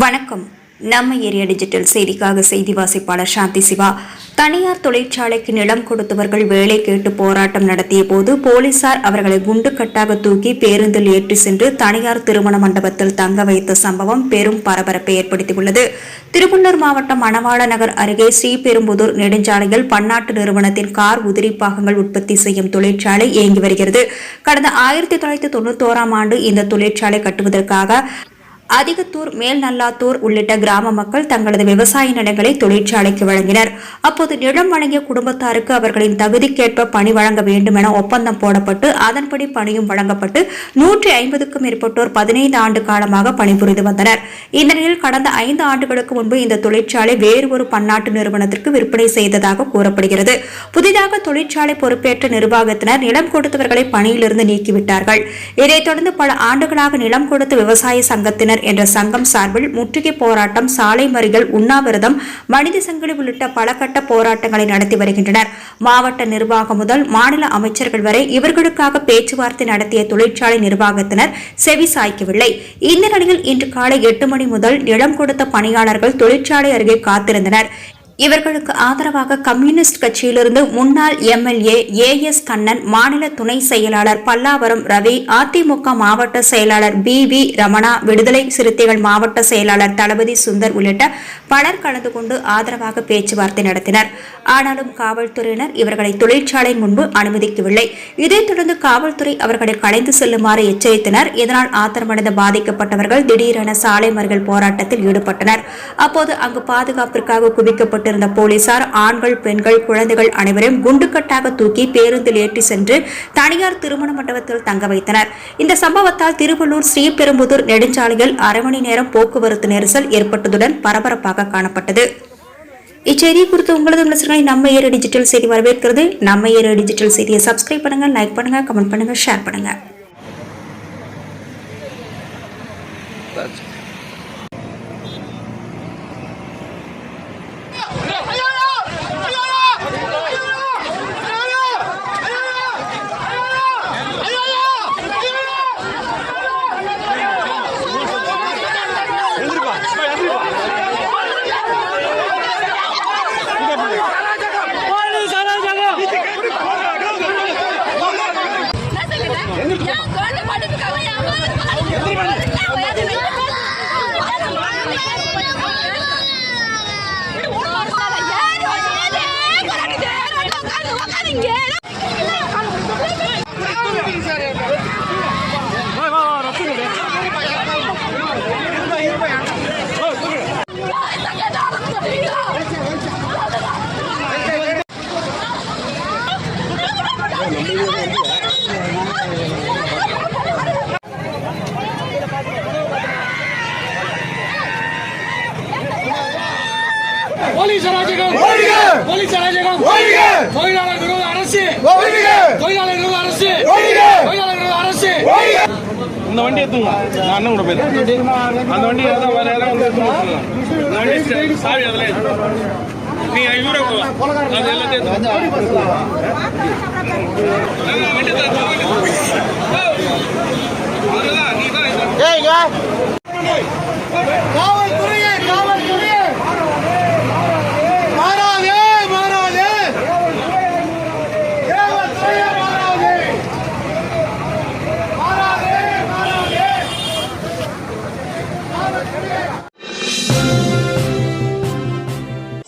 வணக்கம். நம்ம area digital செய்திக்காக செய்தி வாசிப்பாளர் சாந்தி சிவா. தனியார் தொழிற்சாலைக்கு நிலம் கொடுத்தவர்கள் வேலை கேட்டு போராட்டம் நடத்திய போது போலீசார் அவர்களை குண்டுக்கட்டாக தூக்கி பேருந்தில் ஏற்றி சென்று தனியார் திருமண மண்டபத்தில் தங்க வைத்த சம்பவம் பெரும் பரபரப்பை ஏற்படுத்தியுள்ளது. திருவள்ளூர் மாவட்டம் மணவாள நகர் அருகே ஸ்ரீபெரும்புதூர் நெடுஞ்சாலையில் பன்னாட்டு நிறுவனத்தின் கார் உதிரி பாகங்கள் உற்பத்தி செய்யும் தொழிற்சாலை இயங்கி வருகிறது. கடந்த ஆயிரத்தி தொள்ளாயிரத்தி தொண்ணூத்தோராம் ஆண்டு இந்த தொழிற்சாலை கட்டுவதற்காக அதிகத்தூர் மேல்நல்லாத்தூர் உள்ளிட்ட கிராம மக்கள் தங்களது விவசாய நிலங்களை தொழிற்சாலைக்கு வழங்கினர். அப்போது நிலம் வழங்கிய குடும்பத்தாருக்கு அவர்களின் தகுதிக்கேற்ப பணி வழங்க வேண்டும் என ஒப்பந்தம் போடப்பட்டு அதன்படி பணியும் வழங்கப்பட்டு நூற்றி ஐம்பதுக்கும் மேற்பட்டோர் பதினைந்து ஆண்டு காலமாக பணிபுரிந்து வந்தனர். இந்த நிலையில் கடந்த ஐந்து ஆண்டுகளுக்கு முன்பு இந்த தொழிற்சாலை வேறு ஒரு பன்னாட்டு நிறுவனத்திற்கு விற்பனை செய்ததாக கூறப்படுகிறது. புதிதாக தொழிற்சாலை பொறுப்பேற்ற நிர்வாகத்தினர் நிலம் கொடுத்தவர்களை பணியிலிருந்து நீக்கிவிட்டார்கள். இதைத் தொடர்ந்து பல ஆண்டுகளாக நிலம் கொடுத்த விவசாய சங்கத்தினர் என்ற சங்கம் சார்பில் முற்றுகை போராட்டம் சாலை மறிகள் உண்ணாவிரதம் மனித சங்கிலி உள்ளிட்ட பல கட்ட போராட்டங்களை நடத்தி வருகின்றனர். மாவட்ட நிர்வாகம் முதல் மாநில அமைச்சர்கள் வரை இவர்களுக்காக பேச்சுவார்த்தை நடத்திய தொழிற்சாலை நிர்வாகத்தினர் செவி சாய்க்கவில்லை. இந்த நிலையில் இன்று காலை எட்டு மணி முதல் நிலம் கொடுத்த பணியாளர்கள் தொழிற்சாலை அருகே காத்திருந்தனர். இவர்களுக்கு ஆதரவாக கம்யூனிஸ்ட் கட்சியிலிருந்து முன்னாள் எம்எல்ஏ ஏ எஸ் கண்ணன் மாநில துணை செயலாளர் பல்லாவரம் ரவி அதிமுக மாவட்ட செயலாளர் பி வி ரமணா விடுதலை சிறுத்தைகள் மாவட்ட செயலாளர் தளபதி சுந்தர் உள்ளிட்ட பலர் கலந்து கொண்டு ஆதரவாக பேச்சுவார்த்தை நடத்தினர். ஆனாலும் காவல்துறையினர் இவர்களை தொழிற்சாலை முன்பு அனுமதிக்கவில்லை. இதைத் தொடர்ந்து காவல்துறை அவர்களை கலைந்து செல்லுமாறு எச்சரித்தனர். இதனால் ஆத்திரமடைந்த பாதிக்கப்பட்டவர்கள் திடீரென சாலை மறியல் போராட்டத்தில் ஈடுபட்டனர். அப்போது அங்கு பாதுகாப்பிற்காக குவிக்கப்பட்டு குவிக்கப்பட்டிருந்த போலீசார் ஆண்கள் பெண்கள் குழந்தைகள் அனைவரையும் குண்டுக்கட்டாக தூக்கி பேருந்தில் ஏற்றி சென்று தனியார் திருமண மண்டபத்தில் தங்க வைத்தனர். இந்த சம்பவத்தால் திருவள்ளூர் ஸ்ரீபெரும்புதூர் நெடுஞ்சாலையில் அரை மணி நேரம் போக்குவரத்து நெரிசல் ஏற்பட்டதுடன் பரபரப்பாக காணப்பட்டது. இச்செய்தி குறித்து உங்களது விமர்சனங்களை நம்ம ஏற டிஜிட்டல் செய்தி வரவேற்கிறது. நம்ம ஏற டிஜிட்டல் செய்தியை சப்ஸ்கிரைப் பண்ணுங்க லைக் பண்ணுங்க கமெண்ட் பண்ணுங்க ஷேர் பண்ணுங்க. வா போலீஸ் அராஜகம்! போலீஸ் அராஜகம்! தொழிலாளர் விரோத அரசு! தொழிலாளர் விரோத அரசு ஒழிக! தொழிலாளர் விரோத அரசு ஒழிக! இந்த வண்டி எடுத்துங்க நான் அண்ணன் கூட போயிருக்கேன் அந்த வண்டி ஏதாவது வேற வந்து சா- சாவி அதில் நீங்க இவரை அது எல்லாத்தையும்